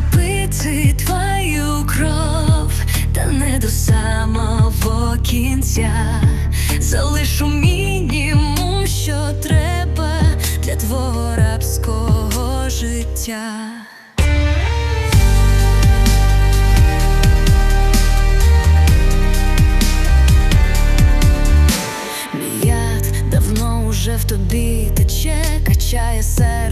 буду твою кров, та не до самого кінця. Залишу мінімум, що треба для твого рабського життя. Мій яд давно уже в тобі тече, качає серце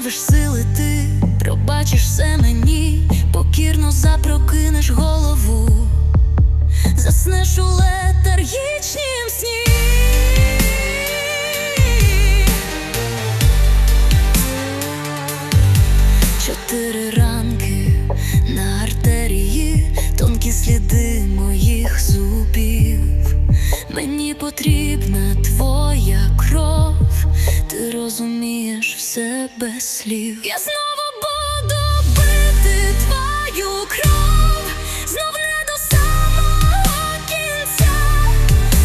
Поновиш сили ти, пробачиш все мені, покірно запрокинеш голову, заснеш у летаргічнім сні. Чотири ранки на артерії, тонкі сліди моїх зубів. Мені потрібна твоя кров, ти розумієш все слів. Я знову буду пити твою кров, знов не самого кінця.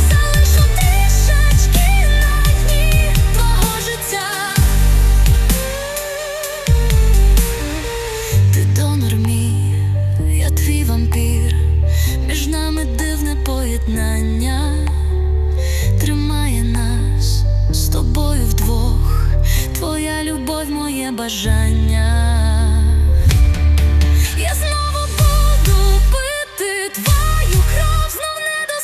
Залишу трішечки на дні твого життя. Ти донор мій, я твій вампір, між нами дивне поєднання бажання. Я знову буду пити твою кров, знов не до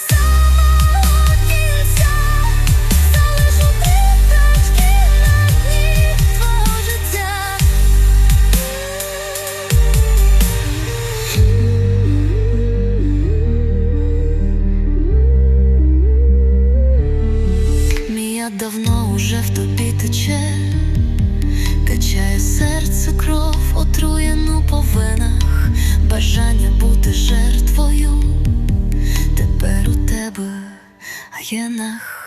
кінця. Залишу трішечки на дні твого життя. Мія давно уже в тобі тече, бути